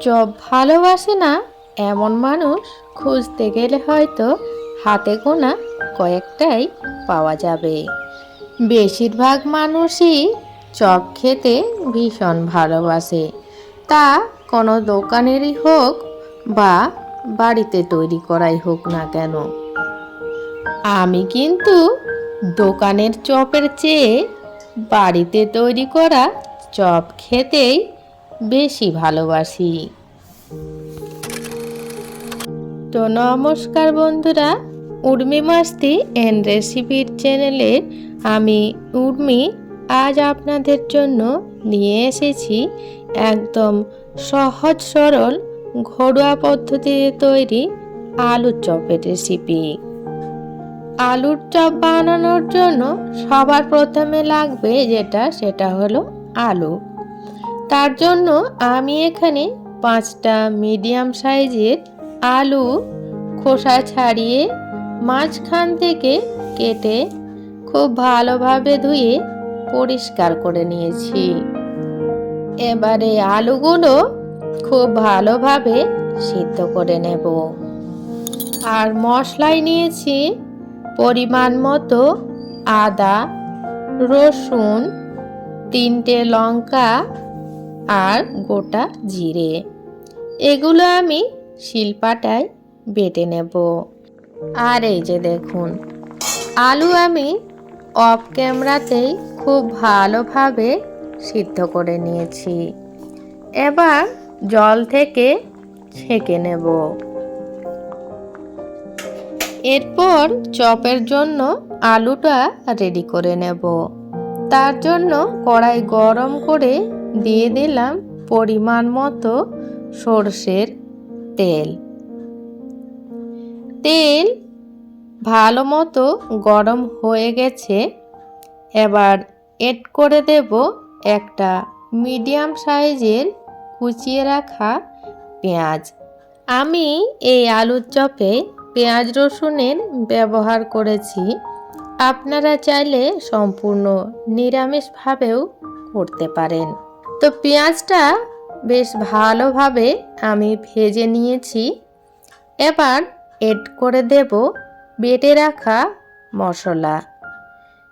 Chop ভালোবাসে না, এমন মানুষ খুঁজতে গেলে হয়তো হাতে গোনা কয়েকটাই পাওয়া যাবে। বেশিরভাগ মানুষই চপ খেতে ভীষণ ভালোবাসে। তা কোনো দোকানেরই হোক বা বাড়িতে তৈরি করাই হোক না কেন। আমি কিন্তু দোকানের চপের চেয়ে বাড়িতে তৈরি করা চপ খেতেই বেশি ভালোবাসি। তো নমস্কার বন্ধুরা, উর্মি মাস্তি অ্যান্ড রেসিপির চ্যানেলে আমি উর্মি আজ আপনাদের জন্য নিয়ে এসেছি একদম সহজ সরল ঘরোয়া পদ্ধতিতে তৈরি আলুর চপের রেসিপি আলুর চপ বানানোর জন্য সবার প্রথমে লাগবে যেটা, সেটা হলো আলু। তার জন্য আমি এখানে পাঁচটা মিডিয়াম সাইজের আলু খোসা ছাড়িয়ে মাঝখান থেকে কেটে খুব ভালোভাবে ধুয়ে পরিষ্কার করে নিয়েছি। এবারে আলুগুলো খুব ভালোভাবে সিদ্ধ করে নেব। আর মশলায় নিয়েছি পরিমাণ মতো আদা, রসুন, তিনটে লঙ্কা আর গোটা জিরে। এগুলো আমি শিলপাটায় বেটে নেব। আর এই যে দেখুন, আলু আমি অফ ক্যামেরাতেই খুব ভালোভাবে সিদ্ধ করে নিয়েছি। এবার জল থেকে ছেঁকে নেব। এরপর চপের জন্য আলুটা রেডি করে নেব। তার জন্য কড়াই গরম করে দিয়ে দিলাম পরিমাণ মতো সর্ষের তেল। তেল ভালো মতো গরম হয়ে গেছে। এবার এড করে দেব একটা মিডিয়াম সাইজের কুচিয়ে রাখা পেঁয়াজ। আমি এই আলুর চপে পেঁয়াজ রসুনের ব্যবহার করেছি। আপনারা চাইলে সম্পূর্ণ নিরামিষভাবেও করতে পারেন। তো পেঁয়াজটা বেশ ভালোভাবে আমি ভেজে নিয়েছি। এবার এড করে দেব বেটে রাখা মশলা।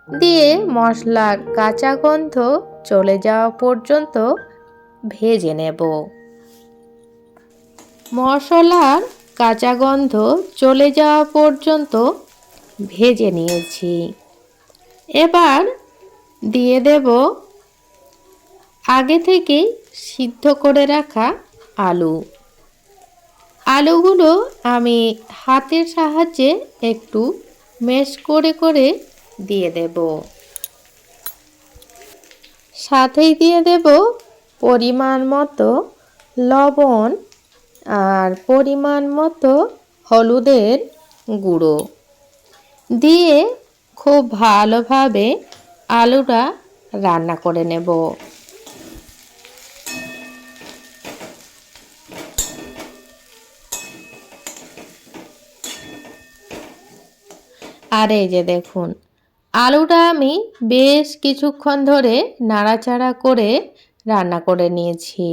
দিয়ে মশলার কাঁচা গন্ধ চলে যাওয়া পর্যন্ত ভেজে নেব। মশলার কাঁচা গন্ধ চলে যাওয়া পর্যন্ত ভেজে নিয়েছি। এবার দিয়ে দেব আগে থেকেই সিদ্ধ করে রাখা আলু। আলুগুলো আমি হাতের সাহায্যে একটু মেশ করে করে দিয়ে দেব। সাথেই দিয়ে দেব পরিমাণ মতো লবণ আর পরিমাণ মতো হলুদের গুঁড়ো। দিয়ে খুব ভালোভাবে আলুটা রান্না করে নেব। আর এই যে দেখুন, আলুটা আমি বেশ কিছুক্ষণ ধরে নাড়াচাড়া করে রান্না করে নিয়েছি।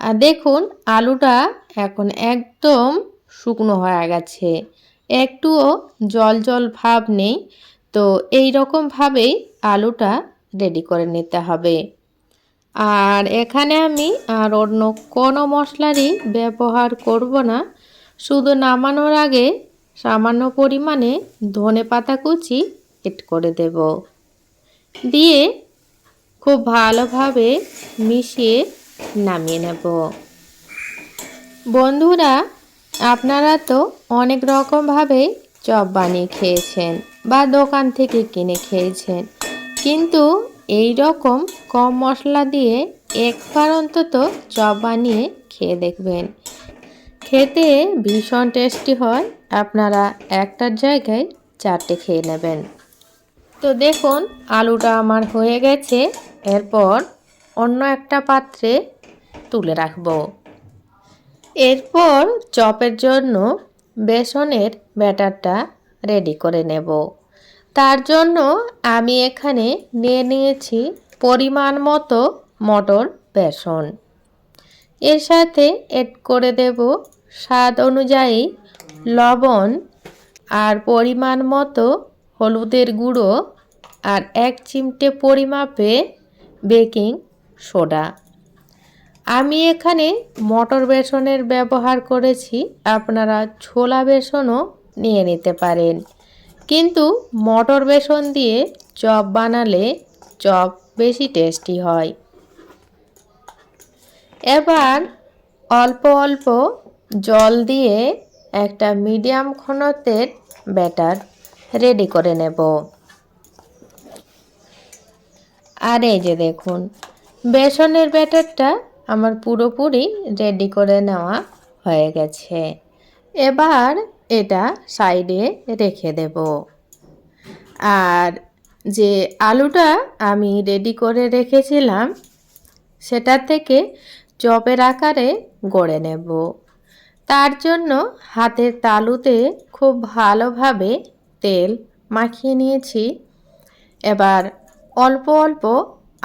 আর দেখুন, আলুটা এখন একদম শুকনো হয়ে গেছে। একটুও জল জল ভাব নেই, তো এই রকমভাবেই আলুটা রেডি করে নিতে হবে। আর এখানে আমি আর অন্য কোনো মশলারই ব্যবহার করব না। শুধু নামানোর আগে সামান্য পরিমাণে ধনে পাতা কুচি এড করে দেব। দিয়ে খুব ভালোভাবে মিশিয়ে নামিয়ে নেব। বন্ধুরা, আপনারা তো অনেক রকমভাবে চপ বানিয়ে খেয়েছেন বা দোকান থেকে কিনে খেয়েছেন। কিন্তু এই রকম কম মশলা দিয়ে একবার অন্তত চপ বানিয়ে খেয়ে দেখবেন। খেতে ভীষণ টেস্টি হয়। আপনারা একটার জায়গায় চারটে খেয়ে নেবেন। তো দেখুন, আলুটা আমার হয়ে গেছে। এরপর অন্য একটা পাত্রে তুলে রাখব। এরপর চপের জন্য বেসনের ব্যাটারটা রেডি করে নেব। তার জন্য আমি এখানে নিয়ে নিয়েছি পরিমাণ মতো মটর বেসন। এর সাথে এড করে দেব স্বাদ অনুযায়ী লবণ আর পরিমাণ মতো হলুদের গুঁড়ো আর এক চিমটে পরিমাপে বেকিং সোডা। আমি এখানে মটর বেসনের ব্যবহার করেছি। আপনারা ছোলা বেসনও নিয়ে নিতে পারেন। কিন্তু মটর বেসন দিয়ে চপ বানালে চপ বেশি টেস্টি হয়। এবার অল্প অল্প জল দিয়ে একটা মিডিয়াম ঘনত্বের ব্যাটার রেডি করে নেব। আর এই যে দেখুন, বেসনের ব্যাটারটা আমার পুরোপুরি রেডি করে নেওয়া হয়ে গেছে। এবার এটা সাইডে রেখে দেব। আর যে আলুটা আমি রেডি করে রেখেছিলাম, সেটা থেকে চপের আকারে গড়ে নেব। তার জন্য হাতের তালুতে খুব ভালোভাবে তেল মাখিয়ে নিয়েছি। এবার অল্প অল্প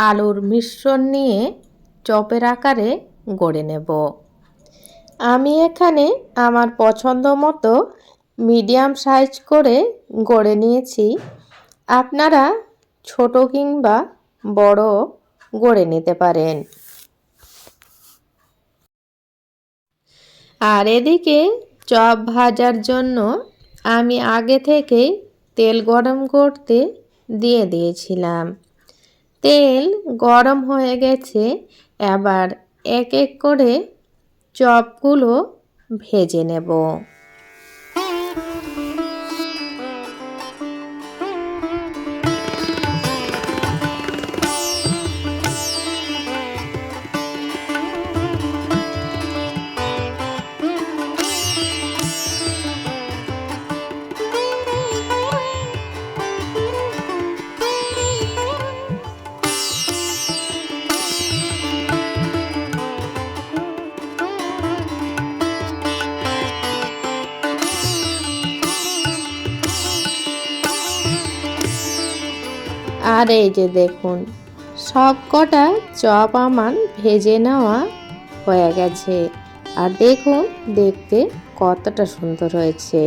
আলুর মিশ্রণ নিয়ে চপের আকারে গড়ে নেব। আমি এখানে আমার পছন্দ মতো মিডিয়াম সাইজ করে গড়ে নিয়েছি। আপনারা ছোট কিংবা বড় গড়ে নিতে পারেন। আর এদিকে চপ ভাজার জন্য আমি আগে থেকেই তেল গরম করতে দিয়ে দিয়েছিলাম। তেল গরম হয়ে গেছে, এবার এক এক করে চপগুলো ভেজে নেব। আর এই যে দেখুন, সব কটা চপ আমার ভেজে নেওয়া হয়ে গেছে। আর দেখুন, দেখতে কতটা সুন্দর হয়েছে।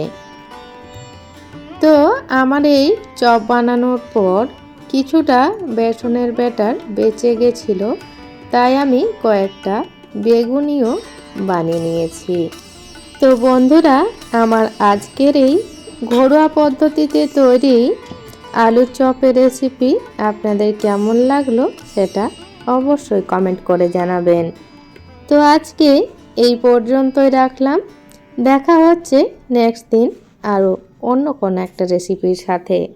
তো আমার এই চপ বানানোর পর কিছুটা বেসনের ব্যাটার বেঁচে গেছিল, তাই আমি কয়েকটা বেগুনিও বানিয়ে নিয়েছি। তো বন্ধুরা, আমার আজকের এই ঘরোয়া পদ্ধতিতে তৈরি আলুর চপের রেসিপি আপনাদের কেমন লাগল সেটা অবশ্যই কমেন্ট করে জানাবেন। তো আজকে এই পর্যন্তই রাখলাম। দেখা হচ্ছে নেক্সট দিন আরও অন্য কোনো একটা রেসিপির সাথে।